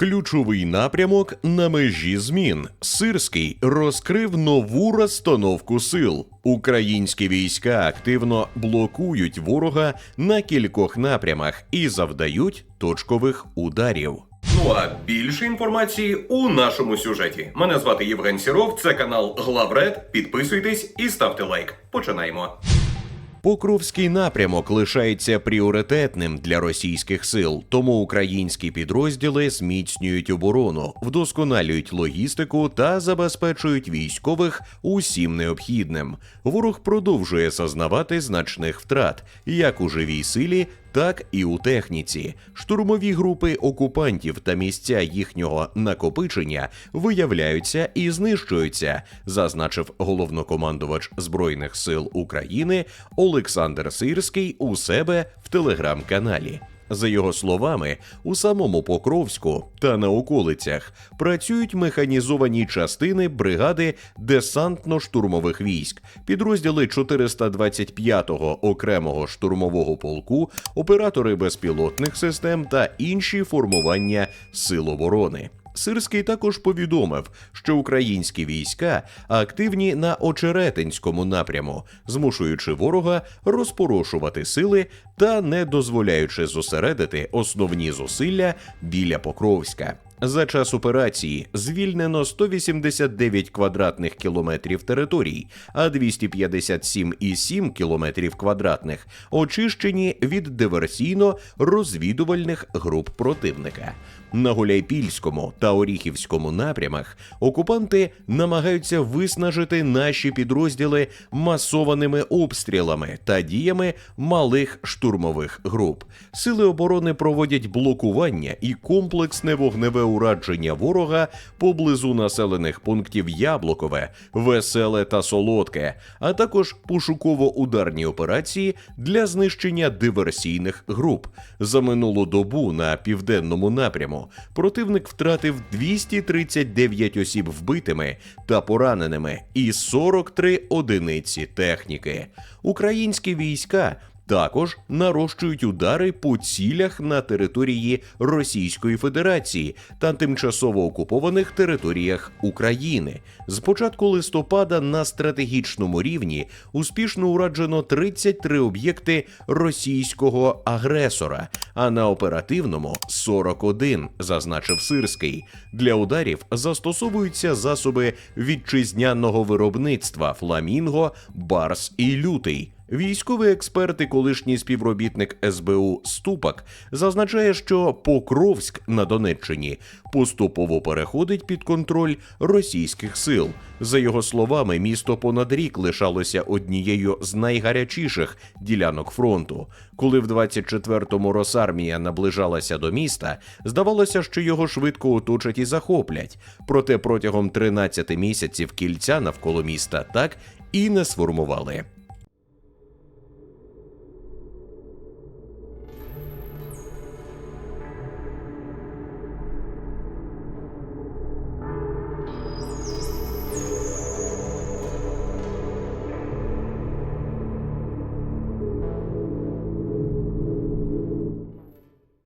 Ключовий напрямок на межі змін. Сирський розкрив нову розстановку сил. Українські війська активно блокують ворога на кількох напрямах і завдають точкових ударів. Ну а більше інформації у нашому сюжеті. Мене звати Євген Сіров, це канал Главред. Підписуйтесь і ставте лайк. Починаємо. Покровський напрямок лишається пріоритетним для російських сил, тому українські підрозділи зміцнюють оборону, вдосконалюють логістику та забезпечують військових усім необхідним. Ворог продовжує зазнавати значних втрат, як у живій силі, так і у техніці. Штурмові групи окупантів та місця їхнього накопичення виявляються і знищуються, зазначив головнокомандувач Збройних сил України Олександр Сирський у себе в телеграм-каналі. За його словами, у самому Покровську та на околицях працюють механізовані частини бригади десантно-штурмових військ, підрозділи 425-го окремого штурмового полку, оператори безпілотних систем та інші формування сил оборони. Сирський також повідомив, що українські війська активні на Очеретинському напряму, змушуючи ворога розпорошувати сили та не дозволяючи зосередити основні зусилля біля Покровська. За час операції звільнено 189 квадратних кілометрів територій, а 257,7 кілометрів квадратних очищені від диверсійно-розвідувальних груп противника. На Гуляйпільському та Оріхівському напрямах окупанти намагаються виснажити наші підрозділи масованими обстрілами та діями малих штурмових груп. Сили оборони проводять блокування і комплексне вогневе урадження ворога поблизу населених пунктів Яблукове, Веселе та Солодке, а також пошуково-ударні операції для знищення диверсійних груп. За минулу добу на південному напряму противник втратив 239 осіб вбитими та пораненими і 43 одиниці техніки. Українські війська також нарощують удари по цілях на території Російської Федерації та тимчасово окупованих територіях України. З початку листопада на стратегічному рівні успішно ураджено 33 об'єкти російського агресора, а на оперативному 41, зазначив Сирський. Для ударів застосовуються засоби вітчизняного виробництва Фламінго, Барс і Лютий. Військовий експерт і колишній співробітник СБУ Ступак зазначає, що Покровськ на Донеччині поступово переходить під контроль російських сил. За його словами, місто понад рік лишалося однією з найгарячіших ділянок фронту. Коли в 24-му Росармія наближалася до міста, здавалося, що його швидко оточать і захоплять. Проте протягом 13 місяців кільця навколо міста так і не сформували.